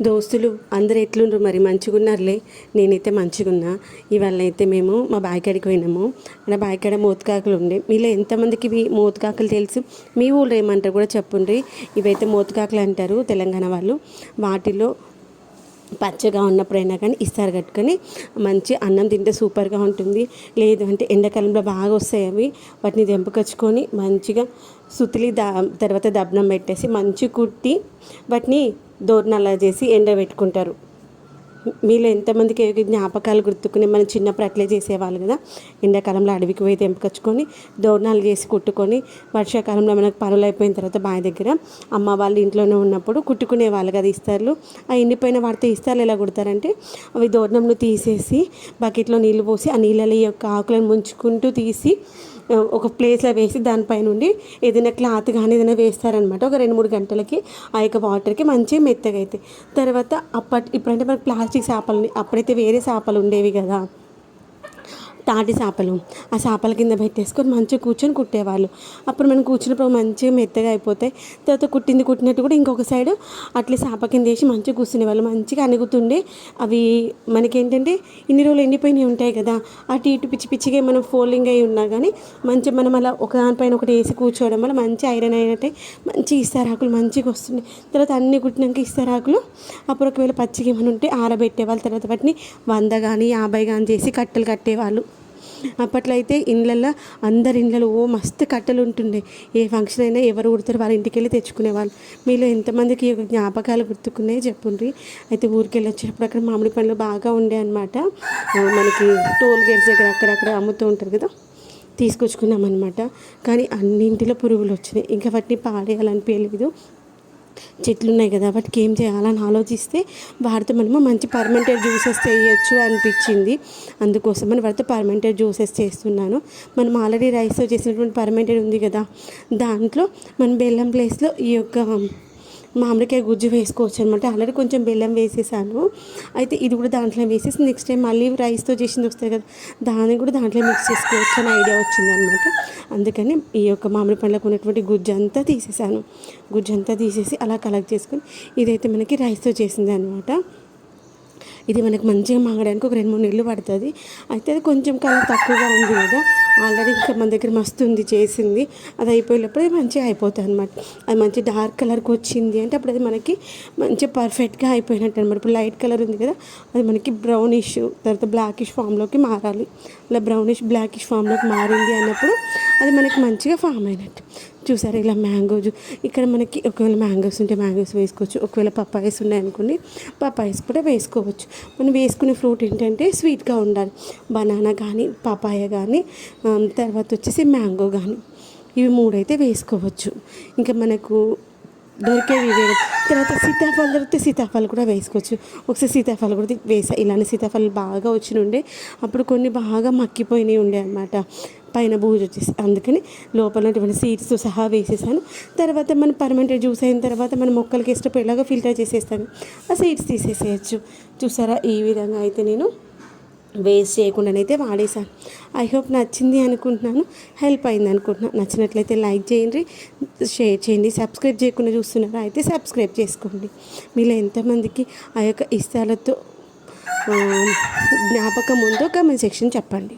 దోస్తులు అందరు ఎట్లుండ్రు? మరి మంచిగున్నారులే? నేనైతే మంచిగున్నా. ఇవాళ అయితే మేము మా బాయికాడికి పోయినాము. మన బాయికాడ మోతుకాకులు ఉండే. మీలో ఎంతమందికి ఇవి మోతుకాకులు తెలుసు? మీ ఊళ్ళో ఏమంటారు కూడా చెప్పుండ్రి. ఇవైతే మోతుకాకులు అంటారు తెలంగాణ వాళ్ళు. వాటిలో పచ్చగా ఉన్నప్పుడైనా కానీ ఇస్తారు కట్టుకొని మంచి అన్నం తింటే సూపర్గా ఉంటుంది. లేదు అంటే ఎండాకాలంలో బాగా వస్తాయి అవి. వాటిని తెంపుకొచ్చుకొని మంచిగా సుతిలి దా తర్వాత దబ్బనం పెట్టేసి మంచి కుట్టి వాటిని దోరణాలా చేసి ఎండబెట్టుకుంటారు. మీలో ఎంతమందికి జ్ఞాపకాలు గుర్తుకుని మనం చిన్నప్పుడు అట్లే చేసేవాళ్ళు కదా? ఎండాకాలంలో అడవికి పోయి తెంపుకొచ్చుకొని దోరణాలు చేసి కుట్టుకొని వర్షాకాలంలో మనకు పనులు అయిపోయిన తర్వాత బావి దగ్గర అమ్మ వాళ్ళు ఇంట్లోనే ఉన్నప్పుడు కుట్టుకునే వాళ్ళు కదా ఇస్తారు. ఆ ఎండిపోయిన వాడితే ఇస్తారు ఎలా కుడతారంటే అవి దోరణంలో తీసేసి బకెట్లో నీళ్ళు పోసి ఆ నీళ్ళలో ఈ యొక్క ఆకులను ముంచుకుంటూ తీసి ఒక ప్లేస్లో వేసి దానిపై నుండి ఏదైనా క్లాత్ కానీ ఏదైనా వేస్తారనమాట ఒక రెండు మూడు గంటలకి ఆ యొక్క వాటర్కి మంచిగా మెత్తగా అవుతాయి తర్వాత అప్పటి ఇప్పుడంటే మనకి ప్లాస్టిక్ చేపలు అప్పుడైతే వేరే చేపలు ఉండేవి కదా. తాటి చేపలు ఆ చేపల కింద పెట్టేసుకొని మంచిగా కూర్చొని కుట్టేవాళ్ళు. అప్పుడు మనం కూర్చున్నప్పుడు మంచిగా మెత్తగా అయిపోతాయి తర్వాత కుట్టింది కుట్టినట్టు కూడా ఇంకొక సైడ్ అట్లే చేప కింద వేసి మంచిగా కూర్చునే వాళ్ళు. మంచిగా అణుగుతుండే. అవి మనకేంటంటే ఇన్ని రోజులు ఎండిపోయినవి ఉంటాయి కదా. అటు ఇటు పిచ్చి పిచ్చిగా మనం ఫోల్డింగ్ అయి ఉన్నా కానీ మంచిగా మనం అలా ఒక దానిపైన ఒకటి వేసి కూర్చోవడం వల్ల మంచి ఐరన్ అయినట్టే మంచి ఇస్తారాకులు మంచిగా వస్తుండే. తర్వాత అన్ని కుట్టినాక ఇస్తారాకులు అప్పుడు ఒకవేళ పచ్చిగా ఏమైనా ఉంటే ఆరబెట్టేవాళ్ళు. తర్వాత వాటిని వంద కానీ యాభై కానీ చేసి కట్టెలు కట్టేవాళ్ళు. అప్పట్లో అయితే ఇండ్లల్లో అందరి ఇండ్లలో ఓ మస్తు కట్టెలు ఉంటుండే. ఏ ఫంక్షన్ అయినా ఎవరు కుడతారు వాళ్ళ ఇంటికి వెళ్ళి తెచ్చుకునేవాళ్ళు. మీలో ఎంతమందికి జ్ఞాపకాలు గుర్తుకున్నాయి చెప్పుండ్రి. అయితే ఊరికి వెళ్ళి వచ్చేటప్పుడు అక్కడ మామిడి పండ్లు బాగా ఉండే అనమాట మనకి టోల్ గేట్స్ దగ్గర అక్కడక్కడ అమ్ముతూ ఉంటారు కదా తీసుకొచ్చుకున్నాం అనమాట కానీ అన్నింటిలో పురుగులు వచ్చినాయి. ఇంకా వాటిని పాడేయాలనిపించలేదు చెట్లు ఉన్నాయి కదా వాటికి ఏం చేయాలని ఆలోచిస్తే వారితో మనము మంచి పర్మెంటెడ్ జ్యూసెస్ చేయొచ్చు అనిపించింది. అందుకోసం మనం వాటితో పర్మెంటెడ్ జ్యూసెస్ చేస్తున్నాను. మనం ఆల్రెడీ రైస్తో చేసినటువంటి పర్మెంటెడ్ ఉంది కదా దాంట్లో మనం బెల్లం ప్లేస్లో ఈ యొక్క మామిడికాయ గుజ్జు వేసుకోవచ్చు అనమాట ఆల్రెడీ కొంచెం బెల్లం వేసేసాను. అయితే ఇది కూడా దాంట్లో వేసేసి నెక్స్ట్ టైం మళ్ళీ రైస్తో చేసింది వస్తుంది కదా దాన్ని కూడా దాంట్లో మిక్స్ చేసుకోవచ్చు అని ఐడియా వచ్చిందనమాట అందుకని ఈ యొక్క మామిడి పండ్లకు ఉన్నటువంటి గుజ్జు అంతా తీసేసాను. గుజ్జు అంతా తీసేసి అలా కలెక్ట్ చేసుకొని ఇదైతే మనకి రైస్తో చేసింది అనమాట ఇది మనకు మంచిగా మాగడానికి ఒక రెండు మూడు నెలలు పడుతుంది. అయితే అది కొంచెం కలర్ తక్కువగా ఉంది కదా. ఆల్రెడీ ఇంకా మన దగ్గర మస్తు ఉంది చేసింది. అది అయిపోయినప్పుడు అది మంచిగా అయిపోతుంది అనమాట అది మంచి డార్క్ కలర్కి వచ్చింది అంటే అప్పుడు అది మనకి మంచిగా పర్ఫెక్ట్గా అయిపోయినట్టు అనమాట ఇప్పుడు లైట్ కలర్ ఉంది కదా అది మనకి బ్రౌనిష్ తర్వాత బ్లాకిష్ ఫామ్లోకి మారాలి. అలా బ్రౌనిష్ బ్లాకిష్ ఫామ్లోకి మారింది అన్నప్పుడు అది మనకి మంచిగా ఫామ్ అయినట్టు. చూసారు ఇలా మ్యాంగో ఇక్కడ మనకి ఒకవేళ మ్యాంగోస్ ఉంటే మ్యాంగోస్ వేసుకోవచ్చు ఒకవేళ పప్పాయస్ ఉన్నాయనుకోండి పప్పాయస్ కూడా వేసుకోవచ్చు. మనం వేసుకునే ఫ్రూట్ ఏంటంటే స్వీట్గా ఉండాలి. బనానా కానీ పపాయ కానీ తర్వాత వచ్చేసి మ్యాంగో కానీ ఇవి మూడైతే వేసుకోవచ్చు. ఇంకా మనకు దొరికేవి వేరే తర్వాత సీతాఫలం దొరికితే సీతాఫలం కూడా వేసుకోవచ్చు. ఒకసారి సీతాఫలం కూడా వేసా. ఇలానే సీతాఫలం బాగా వచ్చినుండే ఉండే అప్పుడు కొన్ని బాగా మక్కిపోయినాయి ఉండే అనమాట పైన బూజు వచ్చేసి అందుకని లోపల ఉన్నటువంటి సీడ్స్ సహా వేసేసాను. తర్వాత మనం పర్మనెంట్ జ్యూస్ అయిన తర్వాత మనం మొక్కలకి ఇష్టపడేలాగా ఫిల్టర్ చేసేస్తాను. ఆ సీడ్స్ తీసేసేయచ్చు. చూసారా? ఈ విధంగా అయితే నేను వేస్ట్ చేయకుండానైతే వాడేసాను ఐ హోప్ నచ్చింది అనుకుంటున్నాను. హెల్ప్ అయింది అనుకుంటున్నాను. నచ్చినట్లయితే లైక్ చేయండి. షేర్ చేయండి. సబ్స్క్రైబ్ చేయకుండా చూస్తున్నారా? అయితే సబ్స్క్రైబ్ చేసుకోండి. మీలో ఎంతమందికి ఆ యొక్క ఇష్టాలతో జ్ఞాపకం ఉందో కమెంట్ సెక్షన్ చెప్పండి.